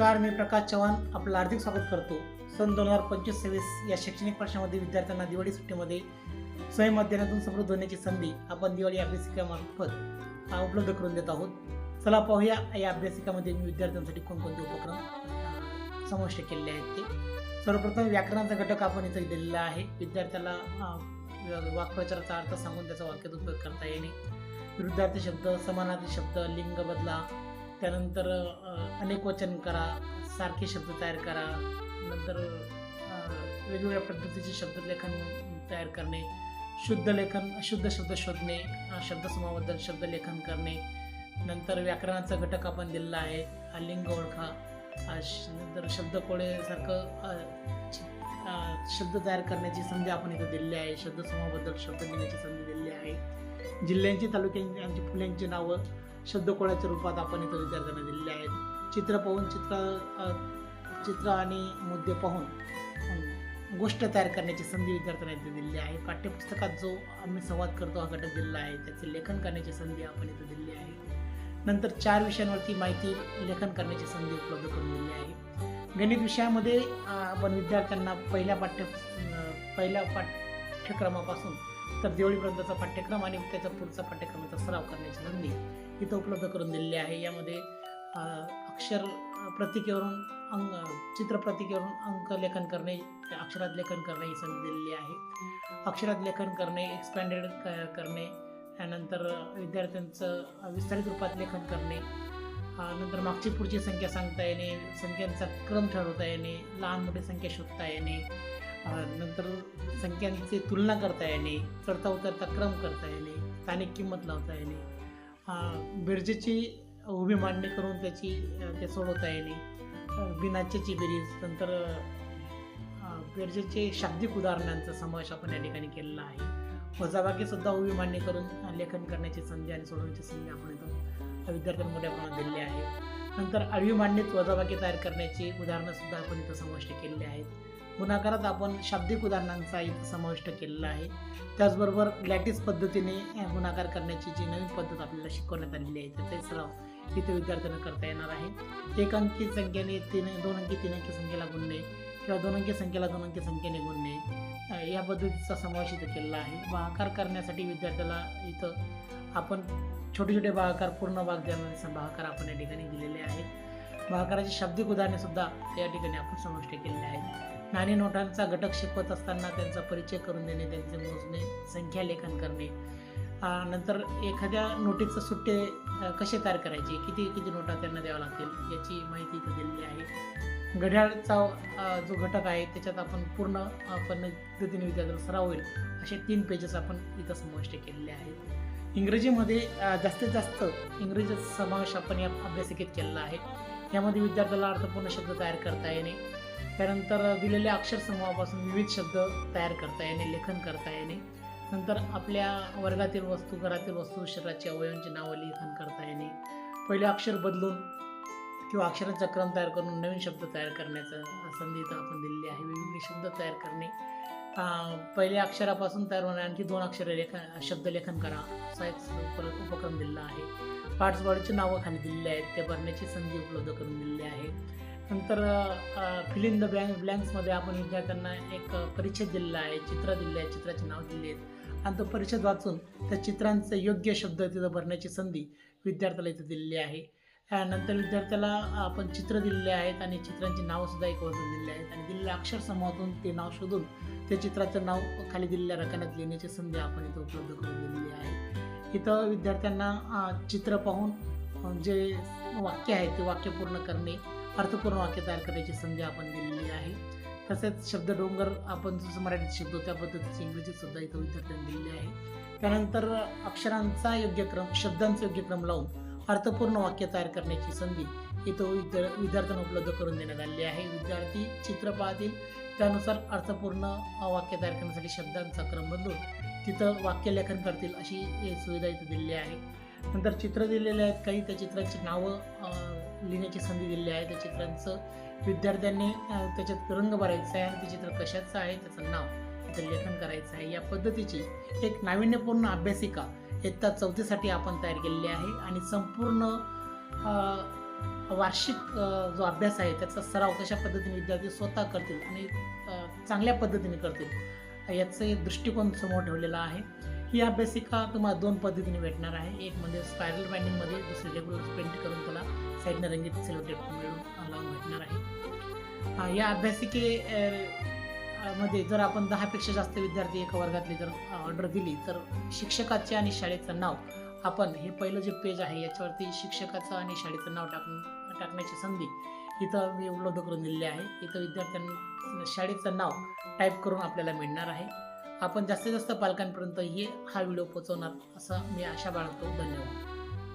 नमस्कार मी प्रकाश चव्हाण आपलं हार्दिक स्वागत करतो. सन दोन हजार पंचवीस सव्वीस या शैक्षणिक वर्षामध्ये विद्यार्थ्यांना दिवाळी सुट्टीमध्ये स्वयं अध्ययनातून समृद्ध होण्याची संधी आपण दिवाळी अभ्यासिकामार्फत उपलब्ध करून देत आहोत. चला पाहूया या अभ्यासिकामध्ये मी विद्यार्थ्यांसाठी कोणकोणते उपक्रम समाविष्ट केलेले आहेत ते. सर्वप्रथम व्याकरणाचा घटक आपण इथे दिलेला आहे. विद्यार्थ्याला वाक्प्रचाराचा अर्थ सांगून त्याचा वाक्यात उपयोग करता येणे. विरुद्धार्थी शब्द समानार्थी शब्द लिंग बदला त्यानंतर अनेक वचन करा सारखे शब्द तयार करा नंतर वेगवेगळ्या पद्धतीचे शब्द लेखन तयार करणे शुद्ध लेखन अशुद्ध शब्द शोधणे अ, शब्दसमूहाबद्दल शब्द लेखन करणे नंतर व्याकरणाचा घटक आपण दिलेला आहे हा लिंग ओळखा श- नंतर शब्दकोळेसारखं शब्द तयार करण्याची संधी आपण इथं दिलेली आहे शब्दसमूहाबद्दल शब्द लिहिण्याची संधी दिलेली आहे. जिल्ह्यांची तालुक्यांची फुल्यांची नावं शब्दकोळाच्या रूपात आपण इथं विद्यार्थ्यांना दिलेले आहेत. चित्र पाहून चित्र चित्र आणि मुद्दे पाहून गोष्ट तयार करण्याची संधी विद्यार्थ्यांना इथे दिलेली आहे. पाठ्यपुस्तकात जो आम्ही संवाद करतो हा घटक दिलेला आहे. त्याचे लेखन करण्याची संधी आपण इथे दिलेली आहे. नंतर चार विषयांवरती माहिती लेखन करण्याची संधी उपलब्ध करून दिली आहे. गणित विषयामध्ये आपण विद्यार्थ्यांना पहिल्या पाठ्य पहिल्या पाठ्यक्रमापासून तर दिवाळीपर्यंतचा पाठ्यक्रम आणि त्याचा पुढचा पाठ्यक्रमाचा सराव करण्याची संधी इथं उपलब्ध करून दिलेली आहे. यामध्ये अक्षर प्रतिकेवरून अंग अंक चित्र प्रतिकेवरून अंक लेखन करणे अक्षरात लेखन करणे ही संधी दिलेली आहे. अक्षरात लेखन करणे एक्सपॅन्डेड करणे त्यानंतर विद्यार्थ्यांचं विस्तारित रूपात लेखन करणे नंतर मागची पुढची संख्या सांगता येणे संख्यांचा क्रम ठरवता येणे लहान मोठी संख्या शोधता येणे नंतर संख्यांची तुलना करता येणे चढता उतरता क्रम करता येणे स्थानिक किंमत लावता येणे बिरजेची उभी मांडणी करून त्याची ते सोडवता येणे. बिनाचेची बिनाच्याची बेरीज. नंतर बिरजेचे शाब्दिक उदाहरणांचा समावेश आपण या ठिकाणी केलेला आहे. वजाबाकीसुद्धा उभी मांडणी करून लेखन करण्याची संधी आणि सोडवण्याची संधी आपण इथं विद्यार्थ्यांना मोठ्या प्रमाणात दिलेली आहे. नंतर आडवी मांडणीत वजाबाकी तयार करण्याची उदाहरणंसुद्धा आपण इथं समाविष्ट केलेली आहेत. गुणाकारात आपण शाब्दिक उदाहरणांचा इथं समाविष्ट केलेला आहे. त्याचबरोबर लॅटिस पद्धतीने गुणाकार करण्याची जी नवीन पद्धत आपल्याला शिकवण्यात आलेली आहे त्याचाही सराव इथे विद्यार्थ्यांना करता येणार आहे. एक अंकी संख्येने तीन दोन अंकी तीन अंकी संख्येला गुणणे किंवा दोन अंकी संख्येला दोन अंकी संख्येने गुणणे या पद्धतीचा समावेश इथं केलेला आहे. भागाकार करण्यासाठी विद्यार्थ्याला इथं आपण छोटे छोटे भागाकार पूर्ण भाग देणारे भागाकार आपण या ठिकाणी दिलेले आहेत. भागाकाराची शाब्दिक उदाहरणे सुद्धा या ठिकाणी आपण समाविष्ट केलेले आहेत. नाणी नोटांचा घटक शिकवत असताना त्यांचा परिचय करून देणे त्यांचे मोजणे संख्या लेखन करणे. नंतर एखाद्या नोटीचं सुट्टे कसे तयार करायचे? किती किती नोटा त्यांना द्याव्या लागतील? याची माहिती इथं दिलेली आहे. घड्याळचा जो घटक आहे त्याच्यात आपण पूर्ण पद्धतीने विद्यार्थ्याला सराव होईल. असे तीन पेजेस आपण इथं समाविष्ट केलेले आहेत. इंग्रजीमध्ये जास्तीत जास्त इंग्रजीचा समावेश आपण या अभ्यासिकेत केलेला आहे. यामध्ये विद्यार्थ्याला अर्थपूर्ण शब्द तयार करता येणे त्यानंतर दिलेल्या अक्षरसमूहापासून विविध शब्द तयार करता येणे लेखन करता येणे. नंतर आपल्या वर्गातील वस्तू घरातील वस्तू शरीराची अवयवांची नावं लेखन करता येणे. पहिले अक्षर बदलून किंवा अक्षरांचा क्रम तयार करून नवीन शब्द तयार करण्याचं संधी इथं आपण दिलेली आहे. वेगवेगळे शब्द तयार करणे. पहिल्या अक्षरापासून तयार होणारे आणखी दोन अक्षरे लेखन शब्द लेखन करा. असा एक परत उपक्रम दिलेला आहे. पार्ट्स नावं खाली दिलेली आहेत. ते भरण्याची संधी उपलब्ध करून दिलेली आहे. नंतर फिलिन द ब्लँक ब्लँक्समध्ये आपण विद्यार्थ्यांना एक परिच्छेद दिलेला आहे चित्र दिले आहे चित्राचे नाव दिले आहेत. आणि तो परिच्छेद वाचून त्या चित्रांचं योग्य शब्द तिथं भरण्याची संधी विद्यार्थ्याला इथं दिलेली आहे. नंतर विद्यार्थ्याला आपण चित्र दिलेले आहेत आणि चित्रांची नावंसुद्धा एक वाजून दिलेली आहेत. आणि दिलेल्या अक्षरसमूहातून ते नाव शोधून त्या चित्राचं नाव खाली दिलेल्या रकान्यात लिहिण्याची संधी आपण इथं उपलब्ध करून दिलेली आहे. इथं विद्यार्थ्यांना चित्र पाहून जे वाक्य आहे ते वाक्य पूर्ण करणे अर्थपूर्ण वाक्य तयार करण्याची संधी आपण दिलेली आहे. तसेच शब्द डोंगर आपण जसं मराठीत शिकतो त्या पद्धतीची इंग्रजीत सुद्धा इथं विद्यार्थ्यांनी दिलेली आहे. त्यानंतर अक्षरांचा योग्य क्रम शब्दांचा योग्य क्रम लावून अर्थपूर्ण वाक्य तयार करण्याची संधी इथं विद्या विद्यार्थ्यांना उपलब्ध करून देण्यात आलेली आहे. विद्यार्थी चित्र पाहतील. त्यानुसार अर्थपूर्ण वाक्य तयार करण्यासाठी शब्दांचा क्रम बदलून तिथं वाक्य लेखन करतील अशी सुविधा इथं दिलेली आहे. नंतर चित्र दिलेले आहेत. काही त्या चित्रांची नावं लिहिण्याची संधी दिलेली आहे. त्या चित्रांचं विद्यार्थ्यांनी त्याच्यात रंग भरायचा आहे. आणि ते चित्र कशाचं आहे? त्याचं नाव त्याचं लेखन करायचं आहे. या पद्धतीची एक नाविन्यपूर्ण अभ्यासिका इयत्ता चौथीसाठी आपण तयार केलेली आहे. आणि संपूर्ण वार्षिक जो अभ्यास आहे त्याचा सराव कशा पद्धतीने विद्यार्थी स्वतः करतील आणि चांगल्या पद्धतीने करतील याचं एक दृष्टिकोन समोर ठेवलेला आहे. ही अभ्यासिका तुम्हाला दोन पद्धतीने भेटणार आहे. एक म्हणजे स्पायरल बाइंडिंगमध्ये दुसरी रेग्युलर पेंट करून त्याला साईडनं रंगीत सेलोटेप मिळून लावून भेटणार आहे. या अभ्यासिके मध्ये जर आपण दहापेक्षा जास्त विद्यार्थी एका वर्गातली जर ऑर्डर दिली तर शिक्षकाचे आणि शाळेचं नाव आपण हे पहिलं जे पेज आहे याच्यावरती शिक्षकाचं आणि शाळेचं नाव टाकून टाकण्याची संधी इथं मी उपलब्ध करून दिलेली आहे. इथं विद्यार्थ्यांना शाळेचं नाव टाईप करून आपल्याला मिळणार आहे. आपण जास्तीत जास्त पालकांपर्यंत हे हा व्हिडिओ पोहोचवणार असं मी आशा बाळगतो. धन्यवाद.